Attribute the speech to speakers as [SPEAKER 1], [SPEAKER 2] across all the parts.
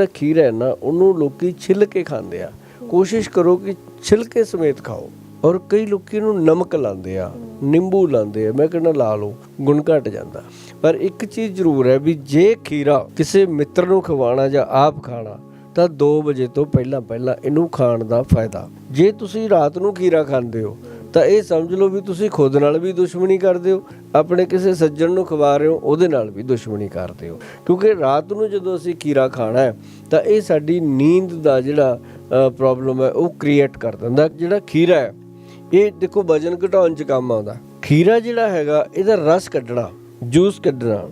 [SPEAKER 1] ਜਿਹੜਾ ਖੀਰਾ ਹੈ ਨਾ, ਉਹਨੂੰ ਲੋਕੀ ਛਿੱਲ ਕੇ ਖਾਂਦੇ ਆ। ਕੋਸ਼ਿਸ਼ ਕਰੋ ਕਿ ਛਿਲਕੇ ਸਮੇਤ ਖਾਓ। ਔਰ ਕਈ ਲੋਕੀ ਨੂੰ ਨਮਕ ਲਾਉਂਦੇ ਆ, ਨਿੰਬੂ ਲਾਉਂਦੇ ਆ। ਮੈਂ ਕਹਿੰਦਾ, ਲਾ ਲਓ, ਗੁਣ ਘਟ ਜਾਂਦਾ। ਪਰ ਇੱਕ ਚੀਜ਼ ਜ਼ਰੂਰ ਹੈ ਵੀ ਜੇ ਖੀਰਾ ਕਿਸੇ ਮਿੱਤਰ ਨੂੰ ਖਵਾਉਣਾ ਜਾਂ ਆਪ ਖਾਣਾ, ਤਾਂ 2 ਵਜੇ ਤੋਂ ਪਹਿਲਾਂ ਪਹਿਲਾਂ ਇਹਨੂੰ ਖਾਣ ਦਾ ਫਾਇਦਾ। ਜੇ ਤੁਸੀਂ ਰਾਤ ਨੂੰ ਖੀਰਾ ਖਾਂਦੇ ਹੋ, ਤਾਂ ਇਹ ਸਮਝ ਲਓ ਵੀ ਤੁਸੀਂ ਖੁਦ ਨਾਲ ਵੀ ਦੁਸ਼ਮਣੀ ਕਰਦੇ ਹੋ ਆਪਣੇ ਕਿਸੇ ਸੱਜਣ ਨੂੰ ਖਵਾ ਰਹੇ ਹੋ, ਉਹਦੇ ਨਾਲ ਵੀ ਦੁਸ਼ਮਣੀ ਕਰਦੇ ਹੋ। ਕਿਉਂਕਿ ਰਾਤ ਨੂੰ ਜਦੋਂ ਅਸੀਂ ਖੀਰਾ ਖਾਣਾ ਹੈ, ਤਾਂ ਇਹ ਸਾਡੀ ਨੀਂਦ ਦਾ ਜਿਹੜਾ ਪ੍ਰੋਬਲਮ ਹੈ, ਉਹ ਕ੍ਰੀਏਟ ਕਰ ਦਿੰਦਾ। ਜਿਹੜਾ ਖੀਰਾ ਹੈ, ਇਹ ਦੇਖੋ ਵਜਨ ਘਟਾਉਣ 'ਚ ਕੰਮ ਆਉਂਦਾ। ਖੀਰਾ ਜਿਹੜਾ ਹੈਗਾ, ਇਹਦਾ ਰਸ ਕੱਢਣਾ ਜੂਸ ਕੱਢਣਾ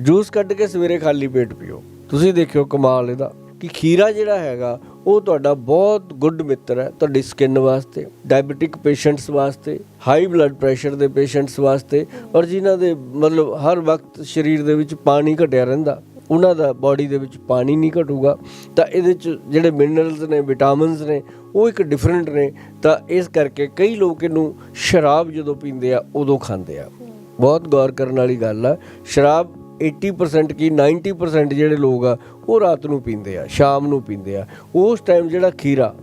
[SPEAKER 1] ਜੂਸ ਕੱਢ ਕੇ ਸਵੇਰੇ ਖਾਲੀ ਪੇਟ ਪੀਓ। ਤੁਸੀਂ ਦੇਖਿਓ ਕਮਾਲ ਇਹਦਾ। ਕਿ ਖੀਰਾ ਜਿਹੜਾ ਹੈਗਾ ਉਹ ਤੁਹਾਡਾ ਬਹੁਤ ਗੁੱਡ ਮਿੱਤਰ ਹੈ ਤੁਹਾਡੀ ਸਕਿਨ ਵਾਸਤੇ ਡਾਇਬੀਟਿਕ ਪੇਸ਼ੈਂਟਸ ਵਾਸਤੇ ਹਾਈ ਬਲੱਡ ਪ੍ਰੈਸ਼ਰ ਦੇ ਪੇਸ਼ੈਂਟਸ ਵਾਸਤੇ ਔਰ ਜਿਨ੍ਹਾਂ ਦੇ ਮਤਲਬ ਹਰ ਵਕਤ ਸਰੀਰ ਦੇ ਵਿੱਚ ਪਾਣੀ ਘਟਿਆ ਰਹਿੰਦਾ, ਉਹਨਾਂ ਦਾ ਬਾਡੀ ਦੇ ਵਿੱਚ ਪਾਣੀ ਨਹੀਂ ਘਟੂਗਾ, ਤਾਂ ਇਹਦੇ ਚ ਜਿਹੜੇ ਮਿਨਰਲਸ ਨੇ ਵਿਟਾਮਿਨਸ ਨੇ, ਉਹ ਇੱਕ ਡਿਫਰੈਂਟ ਨੇ, ਤਾਂ ਇਸ ਕਰਕੇ ਕਈ ਲੋਕ ਇਹਨੂੰ ਸ਼ਰਾਬ ਜਦੋਂ ਪੀਂਦੇ ਆ, ਉਦੋਂ ਖਾਂਦੇ ਆ। ਬਹੁਤ ਗੌਰ ਕਰਨ ਵਾਲੀ ਗੱਲ ਆ, ਸ਼ਰਾਬ 80% ਕੀ 90% ਜਿਹੜੇ ਲੋਕ ਆ ਉਹ ਰਾਤ ਨੂੰ ਪੀਂਦੇ ਆ, ਸ਼ਾਮ ਨੂੰ ਪੀਂਦੇ ਆ। ਉਸ ਟਾਈਮ ਜਿਹੜਾ ਖੀਰਾ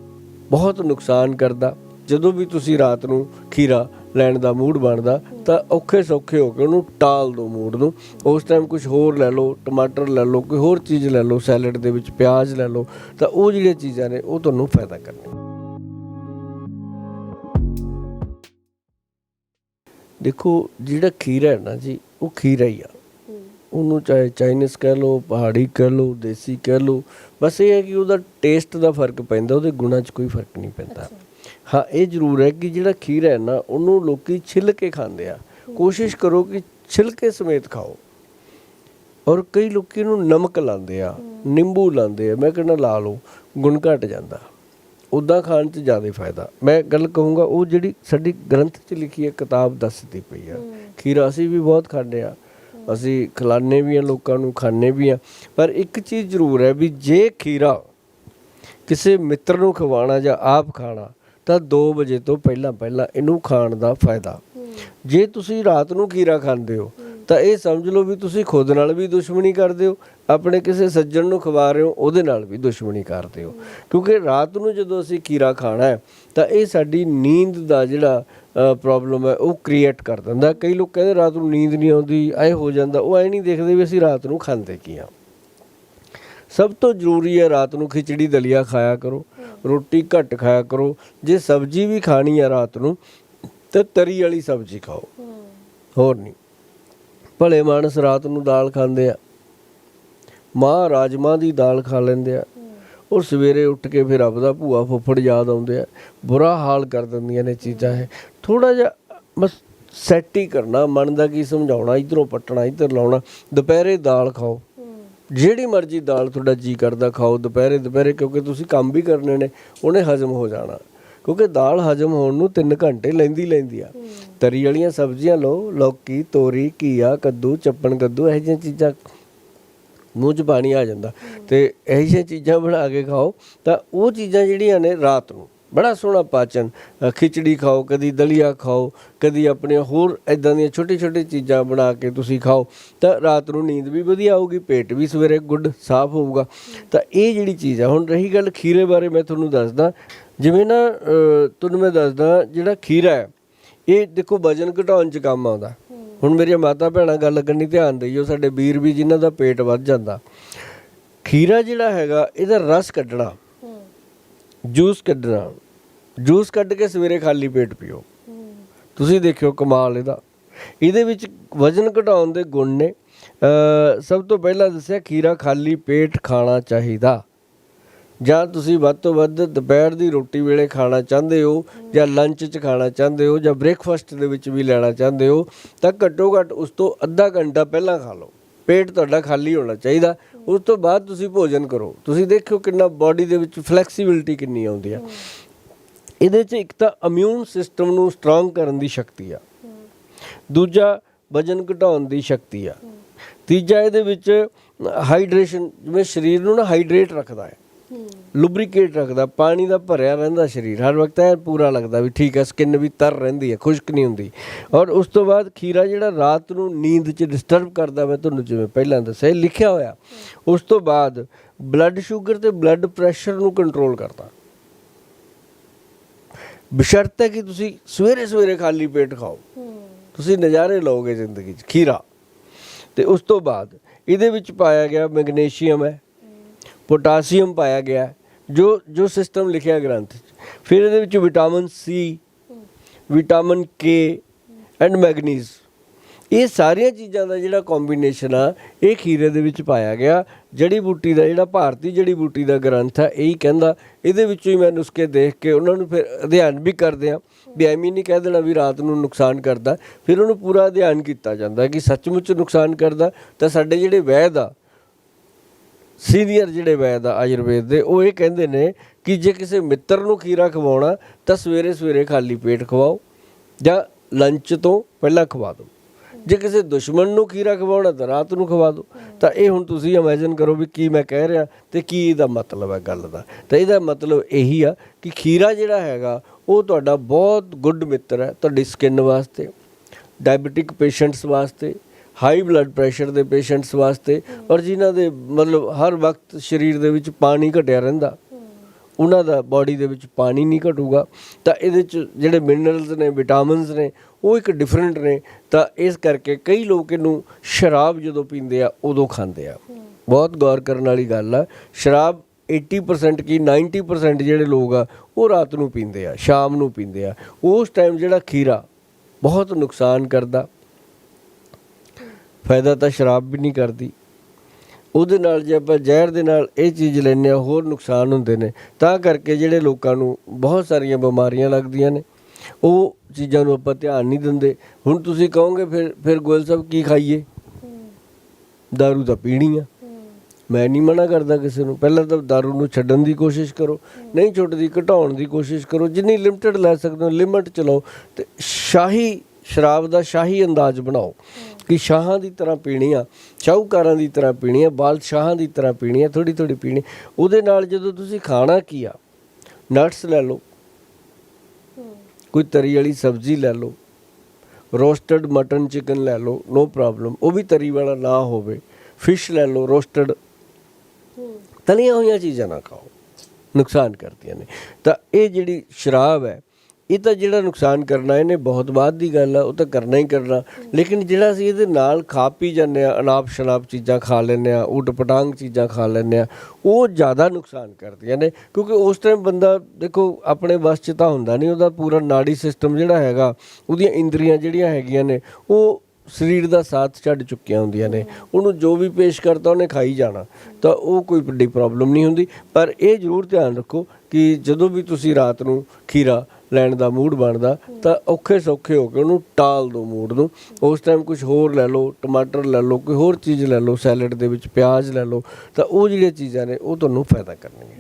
[SPEAKER 1] ਬਹੁਤ ਨੁਕਸਾਨ ਕਰਦਾ। ਜਦੋਂ ਵੀ ਤੁਸੀਂ ਰਾਤ ਨੂੰ ਖੀਰਾ ਲੈਣ ਦਾ ਮੂਡ ਬਣਦਾ, ਤਾਂ ਔਖੇ ਸੌਖੇ ਹੋ ਕੇ ਉਹਨੂੰ ਟਾਲ ਦਿਓ ਮੂਡ ਨੂੰ। ਉਸ ਟਾਈਮ ਕੁਝ ਹੋਰ ਲੈ ਲਓ, ਟਮਾਟਰ ਲੈ ਲਓ, ਕੋਈ ਹੋਰ ਚੀਜ਼ ਲੈ ਲਓ ਸੈਲਡ ਦੇ ਵਿੱਚ ਪਿਆਜ਼ ਲੈ ਲਓ, ਤਾਂ ਉਹ ਜਿਹੜੀਆਂ ਚੀਜ਼ਾਂ ਨੇ, ਉਹ ਤੁਹਾਨੂੰ ਫਾਇਦਾ ਕਰਨਗੀਆਂ। ਦੇਖੋ, ਜਿਹੜਾ ਖੀਰਾ ਹੈ ਨਾ ਜੀ, ਉਹ ਖੀਰਾ ਹੀ ਆ। ਉਹਨੂੰ ਚਾਹੇ ਚਾਈਨੀਜ਼ ਕਹਿ ਲਓ ਪਹਾੜੀ ਕਹਿ ਲਓ ਦੇਸੀ ਕਹਿ ਲਓ ਬਸ ਇਹ ਹੈ ਕਿ ਉਹਦਾ ਟੇਸਟ ਦਾ ਫ਼ਰਕ ਪੈਂਦਾ ਉਹਦੇ ਗੁਣਾਂ 'ਚ ਕੋਈ ਫ਼ਰਕ ਨਹੀਂ ਪੈਂਦਾ। ਹਾਂ ਇਹ ਜ਼ਰੂਰ ਹੈ ਕਿ ਜਿਹੜਾ ਖੀਰਾ ਹੈ ਨਾ ਉਹਨੂੰ ਲੋਕੀ ਛਿੱਲ ਕੇ ਖਾਂਦੇ ਆ। ਕੋਸ਼ਿਸ਼ ਕਰੋ ਕਿ ਛਿਲਕੇ ਸਮੇਤ ਖਾਓ। ਔਰ ਕਈ ਲੋਕੀ ਨੂੰ ਨਮਕ ਲਾਉਂਦੇ ਆ ਨਿੰਬੂ ਲਾਉਂਦੇ ਆ ਮੈਂ ਕਹਿੰਦਾ ਲਾ ਲਓ ਗੁਣ ਘਟ ਜਾਂਦਾ। ਉਦਾਂ ਖਾਣ 'ਚ ਜ਼ਿਆਦਾ ਫਾਇਦਾ। ਮੈਂ ਗੱਲ ਕਹੂੰਗਾ ਉਹ ਜਿਹੜੀ ਸਾਡੀ ਗ੍ਰੰਥ 'ਚ ਲਿਖੀ ਹੈ ਕਿਤਾਬ ਦੱਸਦੀ ਪਈ ਆ। ਖੀਰਾ ਅਸੀਂ ਵੀ ਬਹੁਤ ਖਾਂਦੇ ਆ। ਅਸੀਂ ਖਿਲਾਉਂਦੇ ਵੀ ਆ, ਲੋਕਾਂ ਨੂੰ ਖਾਂਦੇ ਵੀ ਆ। ਪਰ ਇੱਕ ਚੀਜ਼ ਜ਼ਰੂਰ ਹੈ ਵੀ ਜੇ ਖੀਰਾ ਕਿਸੇ ਮਿੱਤਰ ਨੂੰ ਖਵਾਉਣਾ ਜਾਂ ਆਪ ਖਾਣਾ, ਤਾਂ 2 ਵਜੇ ਤੋਂ ਪਹਿਲਾਂ ਪਹਿਲਾਂ ਇਹਨੂੰ ਖਾਣ ਦਾ ਫਾਇਦਾ। ਜੇ ਤੁਸੀਂ ਰਾਤ ਨੂੰ ਖੀਰਾ ਖਾਂਦੇ ਹੋ, ਤਾਂ ਇਹ ਸਮਝ ਲਓ ਵੀ ਤੁਸੀਂ ਖੁਦ ਨਾਲ ਵੀ ਦੁਸ਼ਮਣੀ ਕਰਦੇ ਹੋ, ਆਪਣੇ ਕਿਸੇ ਸੱਜਣ ਨੂੰ ਖਵਾ ਰਹੇ ਹੋ, ਉਹਦੇ ਨਾਲ ਵੀ ਦੁਸ਼ਮਣੀ ਕਰਦੇ ਹੋ। ਕਿਉਂਕਿ ਰਾਤ ਨੂੰ ਜਦੋਂ ਅਸੀਂ ਖੀਰਾ ਖਾਣਾ ਹੈ, ਤਾਂ ਇਹ ਸਾਡੀ ਨੀਂਦ ਦਾ ਜਿਹੜਾ ਪ੍ਰੋਬਲਮ ਹੈ, ਉਹ ਕ੍ਰੀਏਟ ਕਰ ਦਿੰਦਾ। ਕਈ ਲੋਕ ਕਹਿੰਦੇ ਰਾਤ ਨੂੰ ਨੀਂਦ ਨਹੀਂ ਆਉਂਦੀ, ਐ ਹੋ ਜਾਂਦਾ। ਉਹ ਐ ਨਹੀਂ ਦੇਖਦੇ ਵੀ ਅਸੀਂ ਰਾਤ ਨੂੰ ਖਾਂਦੇ ਕੀ ਆ। ਸਭ ਤੋਂ ਜ਼ਰੂਰੀ ਹੈ ਰਾਤ ਨੂੰ ਖਿਚੜੀ, ਦਲੀਆ ਖਾਇਆ ਕਰੋ। ਰੋਟੀ ਘੱਟ ਖਾਇਆ ਕਰੋ। ਜੇ ਸਬਜ਼ੀ ਵੀ ਖਾਣੀ ਹੈ ਰਾਤ ਨੂੰ, ਤਾਂ ਤਰੀ ਵਾਲੀ ਸਬਜ਼ੀ ਖਾਓ। ਹੋਰ ਨਹੀਂ। ਭਲੇ ਮਾਨਸ ਰਾਤ ਨੂੰ ਦਾਲ ਖਾਂਦੇ ਆ। ਮਾਂ ਰਾਜਮਾਂ ਦੀ ਦਾਲ ਖਾ ਲੈਂਦੇ ਆ। ਉਹ ਸਵੇਰੇ ਉੱਠ ਕੇ ਫਿਰ ਆਪਦਾ ਭੂਆ ਫੁੱਫੜ ਯਾਦ ਆਉਂਦੇ ਆ, ਬੁਰਾ ਹਾਲ ਕਰ ਦਿੰਦੀਆਂ ਨੇ ਚੀਜ਼ਾਂ ਇਹ। ਥੋੜਾ ਜਿਹਾ ਬਸ ਸੈੱਟ ਹੀ ਕਰਨਾ, ਮਨ ਦਾ ਕੀ ਸਮਝਾਉਣਾ, ਇਧਰੋਂ ਪੱਟਣਾ, ਇਧਰ ਲਾਉਣਾ, ਦੁਪਹਿਰੇ ਦਾਲ ਖਾਓ। ਜਿਹੜੀ ਮਰਜ਼ੀ ਦਾਲ ਤੁਹਾਡਾ ਜੀ ਕਰਦਾ, ਖਾਓ ਦੁਪਹਿਰੇ ਦੁਪਹਿਰੇ, ਕਿਉਂਕਿ ਤੁਸੀਂ ਕੰਮ ਵੀ ਕਰਨੇ ਨੇ, ਉਹਨੇ ਹਜਮ ਹੋ ਜਾਣਾ। ਕਿਉਂਕਿ ਦਾਲ ਹਜਮ ਹੋਣ ਨੂੰ 3 ਘੰਟੇ ਲੈਂਦੀ ਲੈਂਦੀ ਆ। ਤਰੀ ਵਾਲੀਆਂ ਸਬਜ਼ੀਆਂ ਲਓ, ਲੌਕੀ, ਤੋਰੀ, ਘੀਆ, ਕੱਦੂ, ਚੱਪਣ ਕੱਦੂ, ਇਹੋ ਜਿਹੀਆਂ ਚੀਜ਼ਾਂ ਮੂੰਹ 'ਚ ਪਾਣੀ ਆ ਜਾਂਦਾ। ਤੇ ਇਹੋ ਜਿਹੀਆਂ ਚੀਜ਼ਾਂ ਬਣਾ ਕੇ ਖਾਓ, ਤਾਂ ਉਹ ਚੀਜ਼ਾਂ ਜਿਹੜੀਆਂ ਨੇ ਰਾਤ ਨੂੰ, ਬੜਾ ਸੋਹਣਾ ਪਾਚਨ ਖਿਚੜੀ ਖਾਓ, ਕਦੀ ਦਲੀਆ ਖਾਓ, ਕਦੀ ਆਪਣੇ ਹੋਰ ਇਦਾਂ ਦੀਆਂ ਛੋਟੀ ਛੋਟੀ ਚੀਜ਼ਾਂ ਬਣਾ ਕੇ ਤੁਸੀਂ ਖਾਓ, ਤਾਂ ਰਾਤ ਨੂੰ ਨੀਂਦ ਵੀ ਵਧੀਆ ਆਊਗੀ, ਪੇਟ ਵੀ ਸਵੇਰੇ ਗੁੱਡ, ਸਾਫ਼ ਹੋਊਗਾ। ਤਾਂ ਇਹ ਜਿਹੜੀ ਚੀਜ਼ ਆ, ਹੁਣ ਰਹੀ ਗੱਲ ਖੀਰੇ ਬਾਰੇ ਮੈਂ ਤੁਹਾਨੂੰ ਦੱਸਦਾ। ਜਿਵੇਂ ਨਾ ਤੁਹਾਨੂੰ ਮੈਂ ਦੱਸਦਾ, ਜਿਹੜਾ ਖੀਰਾ ਹੈ, ਇਹ ਦੇਖੋ ਵਜਨ ਘਟਾਉਣ 'ਚ ਕੰਮ ਆਉਂਦਾ। ਹੁਣ ਮੇਰੀਆਂ ਮਾਤਾ ਭੈਣਾਂ ਗੱਲ ਕਰਨੀ ਧਿਆਨ ਦੇਈਓ, ਸਾਡੇ ਵੀਰ ਵੀ ਜਿਨ੍ਹਾਂ ਦਾ ਪੇਟ ਵੱਧ ਜਾਂਦਾ। ਖੀਰਾ ਜਿਹੜਾ ਹੈਗਾ, ਇਹਦਾ ਰਸ ਕੱਢਣਾ, ਜੂਸ ਕੱਢਣਾ, ਜੂਸ ਕੱਢ ਕੇ ਸਵੇਰੇ ਖਾਲੀ ਪੇਟ ਪੀਓ। ਤੁਸੀਂ ਦੇਖਿਓ ਕਮਾਲ ਇਹਦਾ। ਇਹਦੇ ਵਿੱਚ ਵਜਨ ਘਟਾਉਣ ਦੇ ਗੁਣ ਨੇ। ਸਭ ਤੋਂ ਪਹਿਲਾਂ ਦੱਸਿਆ, ਖੀਰਾ ਖਾਲੀ ਪੇਟ ਖਾਣਾ ਚਾਹੀਦਾ। ਜਾਂ ਤੁਸੀਂ ਵੱਧ ਤੋਂ ਵੱਧ ਦੁਪਹਿਰ ਦੀ ਰੋਟੀ ਵੇਲੇ ਖਾਣਾ ਚਾਹੁੰਦੇ ਹੋ ਜਾਂ ਲੰਚ 'ਚ ਖਾਣਾ ਚਾਹੁੰਦੇ ਹੋ ਜਾਂ ਬ੍ਰੇਕਫਾਸਟ ਦੇ ਵਿੱਚ ਵੀ ਲੈਣਾ ਚਾਹੁੰਦੇ ਹੋ, ਤਾਂ ਘੱਟੋ ਘੱਟ ਉਸ ਤੋਂ ਅੱਧਾ ਘੰਟਾ ਪਹਿਲਾਂ ਖਾ ਲਓ। ਪੇਟ ਤੁਹਾਡਾ ਖਾਲੀ ਹੋਣਾ ਚਾਹੀਦਾ। ਉਸ ਤੋਂ ਬਾਅਦ ਤੁਸੀਂ ਭੋਜਨ ਕਰੋ। ਤੁਸੀਂ ਦੇਖਿਓ ਕਿੰਨਾ ਬਾਡੀ ਦੇ ਵਿੱਚ ਫਲੈਕਸੀਬਿਲਿਟੀ ਕਿੰਨੀ ਆਉਂਦੀ ਆ। ਇਹਦੇ 'ਚ ਇੱਕ ਤਾਂ ਇਮਿਊਨ ਸਿਸਟਮ ਨੂੰ ਸਟਰੋਂਗ ਕਰਨ ਦੀ ਸ਼ਕਤੀ ਆ। ਦੂਜਾ ਵਜਨ ਘਟਾਉਣ ਦੀ ਸ਼ਕਤੀ ਆ। ਤੀਜਾ ਇਹਦੇ ਵਿੱਚ ਹਾਈਡਰੇਸ਼ਨ ਜਿਵੇਂ ਸਰੀਰ ਨੂੰ ਨਾ ਹਾਈਡਰੇਟ ਰੱਖਦਾ ਹੈ। ਲੁਬਰੀਕੇਟ ਰੱਖਦਾ, ਪਾਣੀ ਦਾ ਭਰਿਆ ਰਹਿੰਦਾ ਸਰੀਰ। ਹਰ ਵਕਤ ਐ ਪੂਰਾ ਲੱਗਦਾ ਵੀ ਠੀਕ ਹੈ ਸਕਿਨ ਵੀ ਤਰ ਰਹਿੰਦੀ ਹੈ, ਖੁਸ਼ਕ ਨਹੀਂ ਹੁੰਦੀ। ਔਰ ਉਸ ਤੋਂ ਬਾਅਦ ਖੀਰਾ ਜਿਹੜਾ ਰਾਤ ਨੂੰ ਨੀਂਦ 'ਚ ਡਿਸਟਰਬ ਕਰਦਾ, ਮੈਂ ਤੁਹਾਨੂੰ ਜਿਵੇਂ ਪਹਿਲਾਂ ਦੱਸਿਆ ਲਿਖਿਆ ਹੋਇਆ। ਉਸ ਤੋਂ ਬਾਅਦ ਬਲੱਡ ਸ਼ੂਗਰ ਤੇ ਬਲੱਡ ਪ੍ਰੈਸ਼ਰ ਨੂੰ ਕੰਟਰੋਲ ਕਰਦਾ। ਬਸ਼ਰਤ ਹੈ ਕਿ ਤੁਸੀਂ ਸਵੇਰੇ ਸਵੇਰੇ ਖਾਲੀ ਪੇਟ ਖਾਓ। ਤੁਸੀਂ ਨਜ਼ਾਰੇ ਲਓਗੇ ਜ਼ਿੰਦਗੀ 'ਚ, ਖੀਰਾ। ਤੇ ਉਸ ਤੋਂ ਬਾਅਦ ਇਹਦੇ ਵਿੱਚ ਪਾਇਆ ਗਿਆ ਮੈਗਨੀਸ਼ੀਅਮ ਹੈ। ਪੋਟਾਸ਼ੀਅਮ ਪਾਇਆ ਗਿਆ ਜੋ ਜੋ ਸਿਸਟਮ ਲਿਖਿਆ ਗ੍ਰੰਥ 'ਚ। ਫਿਰ ਇਹਦੇ ਵਿੱਚ vitamin C vitamin K and manganese ਇਹ ਸਾਰੀਆਂ ਚੀਜ਼ਾਂ ਦਾ ਜਿਹੜਾ ਕੰਬੀਨੇਸ਼ਨ ਆ, ਇਹ ਖੀਰੇ ਦੇ ਵਿੱਚ ਪਾਇਆ ਗਿਆ। ਜੜੀ ਬੂਟੀ ਦਾ ਜਿਹੜਾ ਭਾਰਤੀ ਜੜੀ ਬੂਟੀ ਦਾ ਗ੍ਰੰਥ ਆ, ਇਹੀ ਕਹਿੰਦਾ। ਇਹਦੇ ਵਿੱਚੋਂ ਹੀ ਮੈਂ ਨੁਸਖੇ ਦੇਖ ਕੇ ਉਹਨਾਂ ਨੂੰ ਫਿਰ ਅਧਿਐਨ ਵੀ ਕਰਦੇ ਆ ਵੀ ਐਵੇਂ ਨਹੀਂ ਕਹਿ ਦੇਣਾ ਵੀ ਰਾਤ ਨੂੰ ਨੁਕਸਾਨ ਕਰਦਾ। ਫਿਰ ਉਹਨੂੰ ਪੂਰਾ ਅਧਿਐਨ ਕੀਤਾ ਜਾਂਦਾ ਕਿ ਸੱਚਮੁੱਚ ਨੁਕਸਾਨ ਕਰਦਾ। ਤਾਂ ਸਾਡੇ ਜਿਹੜੇ ਵੈਦ ਆ ਸੀਨੀਅਰ ਜਿਹੜੇ ਵੈਦ ਆ ਆਯੁਰਵੇਦ ਦੇ, ਉਹ ਇਹ ਕਹਿੰਦੇ ਨੇ ਕਿ ਜੇ ਕਿਸੇ ਮਿੱਤਰ ਨੂੰ ਖੀਰਾ ਖਵਾਉਣਾ ਤਾਂ ਸਵੇਰੇ ਸਵੇਰੇ ਖਾਲੀ ਪੇਟ ਖਵਾਓ ਜਾਂ ਲੰਚ ਤੋਂ ਪਹਿਲਾਂ ਖਵਾ ਦਿਓ। ਜੇ ਕਿਸੇ ਦੁਸ਼ਮਣ ਨੂੰ ਖੀਰਾ ਖਵਾਉਣਾ ਤਾਂ ਰਾਤ ਨੂੰ ਖਵਾ ਦਿਓ। ਤਾਂ ਇਹ ਹੁਣ ਤੁਸੀਂ ਇਮੇਜਿਨ ਕਰੋ ਵੀ ਕੀ ਮੈਂ ਕਹਿ ਰਿਹਾ ਤੇ ਕੀ ਇਹਦਾ ਮਤਲਬ ਹੈ ਗੱਲ ਦਾ। ਤਾਂ ਇਹਦਾ ਮਤਲਬ ਇਹੀ ਆ ਕਿ ਖੀਰਾ ਜਿਹੜਾ ਹੈਗਾ, ਉਹ ਤੁਹਾਡਾ ਬਹੁਤ ਗੁੱਡ ਮਿੱਤਰ ਹੈ ਤੁਹਾਡੀ ਸਕਿਨ ਵਾਸਤੇ ਡਾਇਬੀਟਿਕ ਪੇਸ਼ੈਂਟਸ ਵਾਸਤੇ ਹਾਈ ਬਲੱਡ ਪ੍ਰੈਸ਼ਰ ਦੇ ਪੇਸ਼ੈਂਟਸ ਵਾਸਤੇ ਔਰ ਜਿਨ੍ਹਾਂ ਦੇ ਮਤਲਬ ਹਰ ਵਕਤ ਸਰੀਰ ਦੇ ਵਿੱਚ ਪਾਣੀ ਘਟਿਆ ਰਹਿੰਦਾ, ਉਹਨਾਂ ਦਾ ਬਾਡੀ ਦੇ ਵਿੱਚ ਪਾਣੀ ਨਹੀਂ ਘਟੂਗਾ, ਤਾਂ ਇਹਦੇ ਚ ਜਿਹੜੇ ਮਿਨਰਲਸ ਨੇ ਵਿਟਾਮਿਨਸ ਨੇ, ਉਹ ਇੱਕ ਡਿਫਰੈਂਟ ਨੇ, ਤਾਂ ਇਸ ਕਰਕੇ ਕਈ ਲੋਕ ਇਹਨੂੰ ਸ਼ਰਾਬ ਜਦੋਂ ਪੀਂਦੇ ਆ, ਉਦੋਂ ਖਾਂਦੇ ਆ। ਬਹੁਤ ਗੌਰ ਕਰਨ ਵਾਲੀ ਗੱਲ ਆ, ਸ਼ਰਾਬ 80% ਕੀ 90% ਜਿਹੜੇ ਲੋਕ ਆ, ਉਹ ਰਾਤ ਨੂੰ ਪੀਂਦੇ ਆ, ਸ਼ਾਮ ਨੂੰ ਪੀਂਦੇ ਆ। ਉਸ ਟਾਈਮ ਜਿਹੜਾ ਖੀਰਾ ਬਹੁਤ ਨੁਕਸਾਨ ਕਰਦਾ। ਫਾਇਦਾ ਤਾਂ ਸ਼ਰਾਬ ਵੀ ਨਹੀਂ ਕਰਦੀ। ਉਹਦੇ ਨਾਲ ਜੇ ਆਪਾਂ ਜ਼ਹਿਰ ਦੇ ਨਾਲ ਇਹ ਚੀਜ਼ ਲੈਂਦੇ ਆ ਹੋਰ ਨੁਕਸਾਨ ਹੁੰਦੇ ਨੇ। ਤਾਂ ਕਰਕੇ ਜਿਹੜੇ ਲੋਕਾਂ ਨੂੰ ਬਹੁਤ ਸਾਰੀਆਂ ਬਿਮਾਰੀਆਂ ਲੱਗਦੀਆਂ ਨੇ। ਉਹ ਚੀਜ਼ਾਂ ਨੂੰ ਆਪਾਂ ਧਿਆਨ ਨਹੀਂ ਦਿੰਦੇ। ਹੁਣ ਤੁਸੀਂ ਕਹੋਗੇ ਫਿਰ ਫਿਰ ਗੋਇਲ ਸਾਹਿਬ ਕੀ ਖਾਈਏ? ਦਾਰੂ ਤਾਂ ਪੀਣੀ ਆ। ਮੈਂ ਨਹੀਂ ਮਨਾ ਕਰਦਾ ਕਿਸੇ ਨੂੰ। ਪਹਿਲਾਂ ਤਾਂ ਦਾਰੂ ਨੂੰ ਛੱਡਣ ਦੀ ਕੋਸ਼ਿਸ਼ ਕਰੋ। ਨਹੀਂ ਛੁੱਟਦੀ, ਘਟਾਉਣ ਦੀ ਕੋਸ਼ਿਸ਼ ਕਰੋ। ਜਿੰਨੀ ਲਿਮਟਿਡ ਲੈ ਸਕਦੇ ਹੋ ਲਿਮਟ ਚਲਾਓ। ਤੇ ਸ਼ਾਹੀ ਸ਼ਰਾਬ ਦਾ ਸ਼ਾਹੀ ਅੰਦਾਜ਼ ਬਣਾਓ ਕਿ ਸ਼ਾਹਾਂ ਦੀ ਤਰ੍ਹਾਂ ਪੀਣੀ ਆ ਸ਼ਾਹੂਕਾਰਾਂ ਦੀ ਤਰ੍ਹਾਂ ਪੀਣੀ ਆ ਬਾਦਸ਼ਾਹਾਂ ਦੀ ਤਰ੍ਹਾਂ ਪੀਣੀ ਆ ਥੋੜੀ ਥੋੜੀ ਪੀਣੀ, ਉਹਦੇ ਨਾਲ ਜਦੋਂ ਤੁਸੀਂ ਖਾਣਾ ਕੀ ਆ ਨਟਸ ਲੈ ਲਓ, ਕੋਈ ਤਰੀ ਵਾਲੀ ਸਬਜ਼ੀ ਲੈ ਲਓ ਰੋਸਟਡ ਮਟਨ ਚਿਕਨ ਲੈ ਲਓ ਨੋ ਪ੍ਰੋਬਲਮ ਉਹ ਵੀ ਤਰੀ ਵਾਲਾ ਨਾ ਹੋਵੇ ਫਿਸ਼ ਲੈ ਲਓ ਰੋਸਟਡ ਤਲੀਆਂ ਹੋਈਆਂ ਚੀਜ਼ਾਂ ਨਾ ਖਾਓ, ਨੁਕਸਾਨ ਕਰਦੀਆਂ ਨੇ, ਤਾਂ ਇਹ ਜਿਹੜੀ ਸ਼ਰਾਬ ਹੈ ਇਹ ਤਾਂ ਜਿਹੜਾ ਨੁਕਸਾਨ ਕਰਨਾ, ਇਹਨੇ ਬਹੁਤ ਬਾਅਦ ਦੀ ਗੱਲ ਆ, ਉਹ ਤਾਂ ਕਰਨਾ ਹੀ ਕਰਨਾ। ਲੇਕਿਨ ਜਿਹੜਾ ਅਸੀਂ ਇਹਦੇ ਨਾਲ ਖਾ ਪੀ ਜਾਂਦੇ ਆ, ਅਨਾਪ ਸ਼ਨਾਪ ਚੀਜ਼ਾਂ ਖਾ ਲੈਂਦੇ ਆ, ਊਟ ਪਟਾਂਗ ਚੀਜ਼ਾਂ ਖਾ ਲੈਂਦੇ ਆ, ਉਹ ਜ਼ਿਆਦਾ ਨੁਕਸਾਨ ਕਰਦੀਆਂ ਨੇ। ਕਿਉਂਕਿ ਉਸ ਟਾਈਮ ਬੰਦਾ, ਦੇਖੋ, ਆਪਣੇ ਵੱਸ 'ਚ ਤਾਂ ਹੁੰਦਾ ਨਹੀਂ, ਉਹਦਾ ਪੂਰਾ ਨਾੜੀ ਸਿਸਟਮ ਜਿਹੜਾ ਹੈਗਾ, ਉਹਦੀਆਂ ਇੰਦਰੀਆਂ ਜਿਹੜੀਆਂ ਹੈਗੀਆਂ ਨੇ, ਉਹ ਸਰੀਰ ਦਾ ਸਾਥ ਛੱਡ ਚੁੱਕੀਆਂ ਹੁੰਦੀਆਂ ਨੇ। ਉਹਨੂੰ ਜੋ ਵੀ ਪੇਸ਼ ਕਰਤਾ ਉਹਨੇ ਖਾਈ ਜਾਣਾ। ਤਾਂ ਉਹ ਕੋਈ ਵੱਡੀ ਪ੍ਰੋਬਲਮ ਨਹੀਂ ਹੁੰਦੀ। ਪਰ ਇਹ ਜ਼ਰੂਰ ਧਿਆਨ ਰੱਖੋ ਕਿ ਜਦੋਂ ਵੀ ਤੁਸੀਂ ਰਾਤ ਨੂੰ ਖੀਰਾ ਲੈਣ ਦਾ ਮੂਡ ਬਣਦਾ, ਤਾਂ ਔਖੇ ਸੌਖੇ ਹੋ ਕੇ ਉਹਨੂੰ ਟਾਲ ਦਿਓ ਮੂਡ ਨੂੰ। ਉਸ ਟਾਈਮ ਕੁਝ ਹੋਰ ਲੈ ਲਓ, ਟਮਾਟਰ ਲੈ ਲਓ, ਕੋਈ ਹੋਰ ਚੀਜ਼ ਲੈ ਲਓ ਸੈਲਡ ਦੇ ਵਿੱਚ ਪਿਆਜ਼ ਲੈ ਲਓ, ਤਾਂ ਉਹ ਜਿਹੜੀਆਂ ਚੀਜ਼ਾਂ ਨੇ, ਉਹ ਤੁਹਾਨੂੰ ਫਾਇਦਾ ਕਰਨਗੀਆਂ।